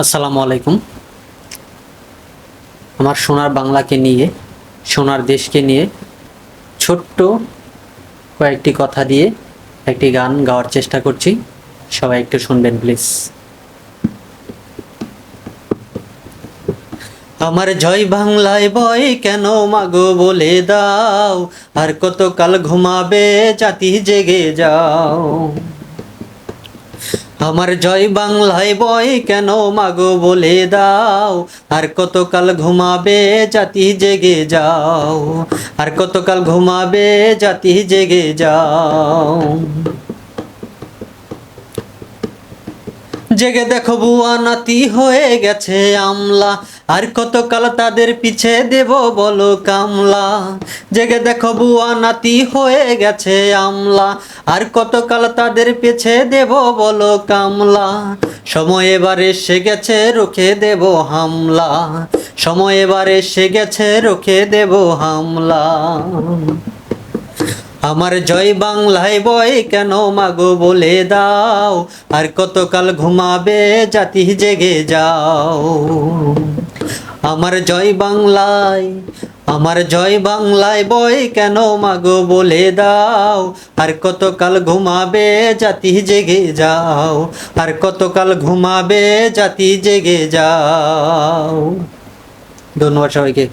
আসসালামু আলাইকুম। আমার সোনার বাংলাকে নিয়ে, সোনার দেশকে নিয়ে ছোট্ট কয়েকটি কথা দিয়ে একটি গান গাওয়ার চেষ্টা করছি। সবাই একটু শুনবেন, প্লিজ। আমার জয় বাংলায় বয় কেন মাগো বলে দাও, আর কতকাল ঘুমাবে জাতি জেগে যাও। আমার জয় বাংলায় বয় কেন মাগো বলে দাও? আর কতকাল ঘুমাবে জাতি জেগে যাও? আর কতকাল ঘুমাবে জাতি জেগে যাও? জেগে দেখো বুয়া নাতি হয়ে গেছে আমলা। আর কতকাল তাদের পিছে দেব বলো কামলা। জেগে দেখো বুয়া নাতি হয়ে গেছে আমলা। আর কতকাল তাদের পিছে দেব বলো কামলা। সময় এবার এসে গেছে, রুখে দেব হামলা। সময় এবার এসে গেছে, রুখে দেব হামলা। আমার জয় বাংলায় বয় কেন মাগো বলে দাও? আর কতকাল ঘুমাবে জাতি জেগে যাও? আমার জয় বাংলায়, আমার জয় বাংলায় বয় কেন মাগো বলে দাও? আর কতকাল ঘুমাবে জাতি জেগে যাও? আর কতকাল ঘুমাবে জাতি জেগে যাও? ধন্যবাদ সবাইকে।